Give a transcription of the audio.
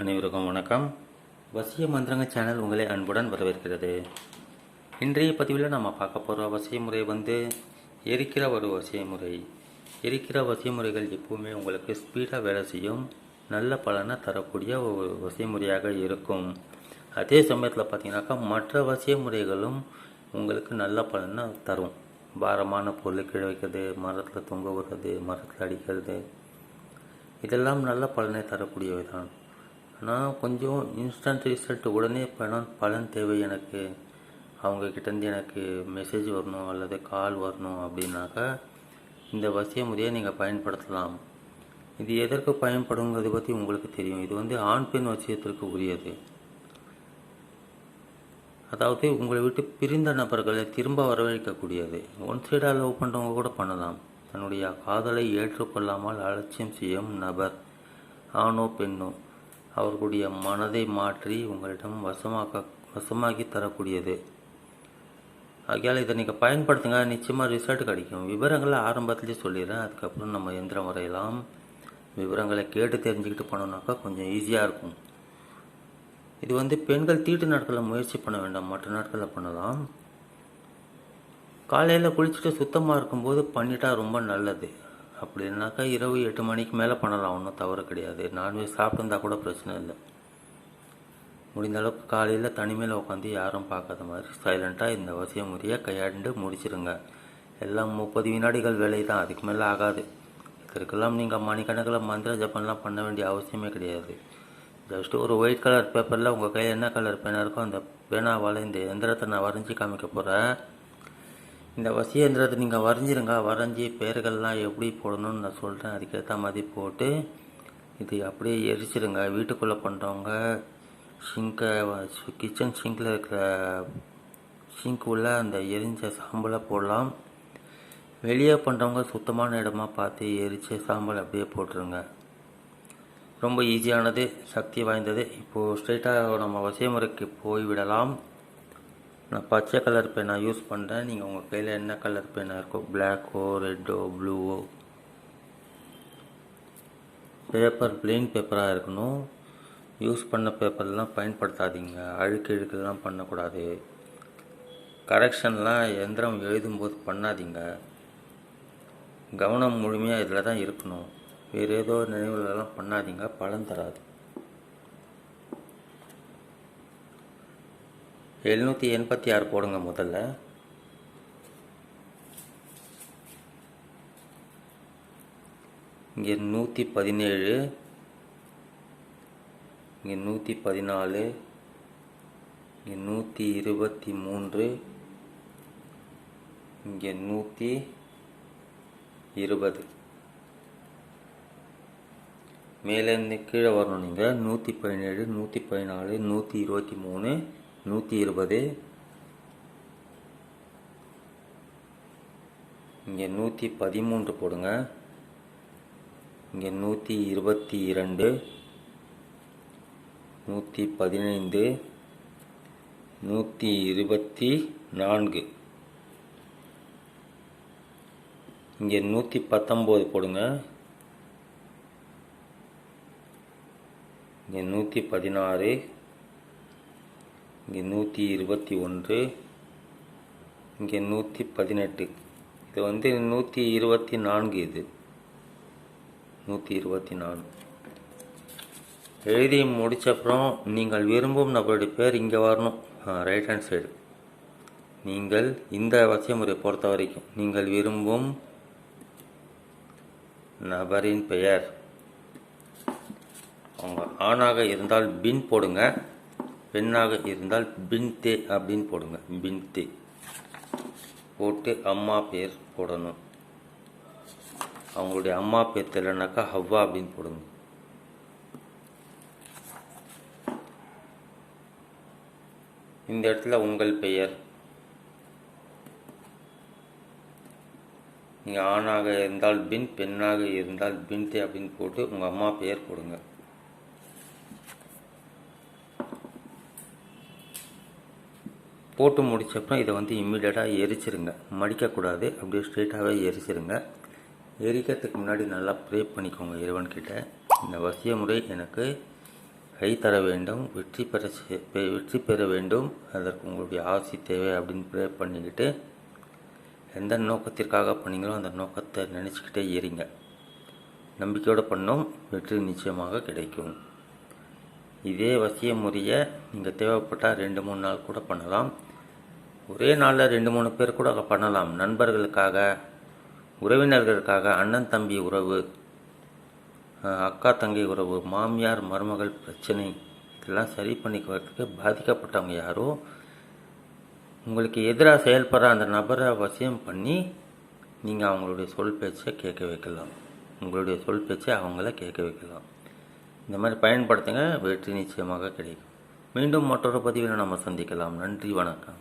அனைவருக்கும் வணக்கம். வசிய மந்திரங்க சேனல் உங்களை அன்புடன் வரவேற்கிறது. இன்றைய பதிவில் நம்ம பார்க்க போகிற வசிய முறை வந்து எரிக்கிற ஒரு வசிய முறை. எரிக்கிற வசிய முறைகள் எப்பவுமே உங்களுக்கு ஸ்பீடாக வேலை செய்யும். நல்ல பலனை தரக்கூடிய ஒரு வசிய முறையாக இருக்கும். அதே சமயத்தில் பார்த்தீங்கன்னாக்கா மற்ற வசிய முறைகளும் உங்களுக்கு நல்ல பலனை தரும். பாரமான பொருள் கீழே வைக்கிறது மரத்தில் தொங்க விடுறது மரத்தில் அடிக்கிறது. இதெல்லாம் நல்ல பலனை தரக்கூடியவை தான் ஆனால் கொஞ்சம் இன்ஸ்டன்ட் ரிசல்ட் உடனே பணம் பலன் தேவை எனக்கு. அவங்கக்கிட்டேருந்து எனக்கு மெசேஜ் வரணும் அல்லது கால் வரணும் அப்படின்னாக்கா இந்த வசியமுறையை நீங்கள் பயன்படுத்தலாம். இது எதற்கு பயன்படுங்கிறத பற்றி உங்களுக்கு தெரியும். இது வந்து ஆண் பெண் வசியத்திற்கு உரியது. அதாவது உங்களை விட்டு பிரிந்த நபர்களை திரும்ப வரவழைக்கக்கூடியது. ஒன் சைடாக லவ் பண்ணுறவங்க கூட பண்ணலாம். தன்னுடைய காதலை ஏற்றுக்கொள்ளாமல் அலட்சியம் செய்யும் நபர் ஆணோ பெண்ணோ. அவர்களுடைய மனதை மாற்றி உங்களிடம் வசமாக்க வசமாக்கி தரக்கூடியது. ஆகையால் இதை நீங்கள் பயன்படுத்துங்க. நிச்சயமாக ரிசல்ட் கிடைக்கும். விவரங்களை ஆரம்பத்துலேயே சொல்லிடுறேன். அதுக்கப்புறம் நம்ம எந்திரம் வரையலாம். விவரங்களை கேட்டு தெரிஞ்சுக்கிட்டு பண்ணோன்னாக்கா கொஞ்சம் ஈஸியாக இருக்கும். இது வந்து பெண்கள் தீட்டு நாட்களில் முயற்சி பண்ண வேண்டாம். மற்ற நாட்களில் பண்ணலாம். காலையில் குளிச்சுட்டு சுத்தமாக இருக்கும்போது பண்ணிட்டா ரொம்ப நல்லது. அப்படின்னாக்கா இரவு எட்டு மணிக்கு மேலே பண்ணலாம். ஒன்றும் தவறு கிடையாது. நான்வெஜ் சாப்பிட்டுருந்தா கூட பிரச்சனை இல்லை. முடிந்த அளவுக்கு காலையில் தனிமையில் உட்காந்து யாரும் பார்க்காத மாதிரி சைலண்ட்டாக இந்த வசிய முறையை கையாண்டு முடிச்சிருங்க. எல்லாம் முப்பது வினாடிகள் வேலை தான். அதுக்கு மேலே ஆகாது. இதற்கெல்லாம் நீங்கள் மணிக்கணக்கில் மந்திர ஜப்பன்லாம் பண்ண வேண்டிய அவசியமே கிடையாது. ஜஸ்ட் ஒரு ஒயிட் கலர் பேப்பரில் உங்கள் கையில் என்ன கலர் பேனா இருக்கோ அந்த பேனாவால் இந்த எந்திரத்தை நான் வரைஞ்சி காமிக்க போகிறேன் இந்த வசிய நீங்கள் வரைஞ்சிருங்க. வரைஞ்சி பேர்கள்லாம் எப்படி போடணும்னு நான் சொல்கிறேன் அதுக்கேற்ற மாதிரி போட்டு இது அப்படியே எரிச்சிடுங்க வீட்டுக்குள்ளே பண்ணுறவங்க ஷிங்கை கிச்சன் ஷிங்கில் இருக்கிற சிங்க் உள்ள அந்த எரிஞ்ச சாம்பலை போடலாம். வெளியே பண்ணுறவங்க சுத்தமான இடமா பார்த்து எரிச்ச சாம்பல் அப்படியே போட்டுருங்க. ரொம்ப ஈஸியானது சக்தி வாய்ந்தது. இப்போது ஸ்ட்ரெயிட்டாக நம்ம வசியமுறைக்கு போய்விடலாம் நான் பச்சை கலர் பேனா யூஸ் பண்ணுறேன் நீங்கள் உங்கள் கையில் என்ன கலர் பேனா இருக்கோ பிளாக்கோ ரெட்டோ ப்ளூவோ பேப்பர் பிளெயின் பேப்பராக இருக்கணும். யூஸ் பண்ண பேப்பர்லாம் பயன்படுத்தாதீங்க. அழுக்கு இழுக்கெல்லாம் பண்ணக்கூடாது. கரெக்ஷன்லாம் எந்திரம் எழுதும்போது பண்ணாதீங்க. கவனம் முழுமையாக இதில் தான் இருக்கணும். வேறு ஏதோ நினைவுகளெல்லாம் பண்ணாதீங்க. பலன் தராது. எழுநூற்றி எண்பத்தி ஆறு போடுங்க முதல்ல. இங்கே நூற்றி பதினேழு இங்கே நூற்றி பதினாலு இங்கே நூற்றி இருபத்தி மூன்று இங்கே நூற்றி இருபது. மேலேருந்து கீழே வரணும் நீங்கள் நூற்றி பதினேழு நூற்றி பதினாலு நூற்றி இருபத்தி மூணு நூற்றி இருபது. இங்கே நூற்றி பதிமூன்று போடுங்க. இங்கே நூற்றி இருபத்தி இரண்டு. நூற்றி பதினைந்து. நூற்றி இருபத்தி நான்கு. இங்கே நூற்றி பத்தொம்போது போடுங்க. இங்கே நூற்றி பதினாறு. இங்கே நூற்றி இருபத்தி ஒன்று இங்கே நூற்றி பதினெட்டு. இது வந்து நூற்றி இருபத்தி நான்கு இது. நூற்றி இருபத்தி நான்கு. எழுதி முடிச்சப்புறம் நீங்கள் விரும்பும் நபருடைய பேர் இங்கே வரணும். ரைட் ஹேண்ட் சைடு நீங்கள் இந்த வசியமுறை பொறுத்த வரைக்கும் நீங்கள் விரும்பும் நபரின் பெயர். அவங்க ஆணாக இருந்தால் பின் போடுங்க. பெண்ணாக இருந்தால் பின்தே அப்படின்னு போடுங்க. பின்தே போட்டு அம்மா பேர் போடணும். அவங்களுடைய அம்மா பேர் தெரியலனாக்கா ஹவ்வா அப்படின்னு போடுங்க. இந்த இடத்துல உங்கள் பெயர். நீங்கள் ஆணாக இருந்தால் பின் பெண்ணாக இருந்தால் பின்தே அப்படின்னு போட்டு உங்கள் அம்மா பெயர் கொடுங்க போட்டு முடிச்சப்பறம் இதை வந்து இம்மிடியட்டாக எரிச்சிருங்க. மடிக்கக்கூடாது. அப்படியே ஸ்ட்ரெயிட்டாகவே எரிச்சிருங்க. எரிக்கிறதுக்கு முன்னாடி நல்லா ப்ரே பண்ணிக்கோங்க இறைவன்கிட்ட. இந்த வசிய முறை எனக்கு கை தர வேண்டும் வெற்றி பெற செ- வெற்றி பெற வேண்டும். அதற்கு உங்களுடைய ஆசி தேவை அப்படின்னு ப்ரே பண்ணிக்கிட்டு எந்த நோக்கத்திற்காக பண்ணீங்களோ அந்த நோக்கத்தை நினச்சிக்கிட்டே ஏறிங்க நம்பிக்கையோடு பண்ணோம். வெற்றி நிச்சயமாக கிடைக்கும். இதே வசிய முறையை நீங்கள் தேவைப்பட்டால் ரெண்டு மூணு நாள் கூட பண்ணலாம். ஒரே நாளில் ரெண்டு மூணு பேர் கூட பண்ணலாம். நண்பர்களுக்காக உறவினர்களுக்காக அண்ணன் தம்பி உறவு அக்கா தங்கை உறவு மாமியார் மருமகள் பிரச்சனை இதெல்லாம் சரி பண்ணிக்கிறதுக்கு பாதிக்கப்பட்டவங்க யாரோ உங்களுக்கு எதிராக செயல்படுற அந்த நபரை வசியம் பண்ணி நீங்கள் அவங்களுடைய சொல் பேச்சை கேட்க வைக்கலாம். உங்களுடைய சொல் பேச்சை அவங்கள கேட்க வைக்கலாம். இந்த மாதிரி பயன்படுத்துங்க வெற்றி நிச்சயமாக கிடைக்கும். மீண்டும் மற்றொரு பதிவில் நம்ம சந்திக்கலாம். நன்றி வணக்கம்.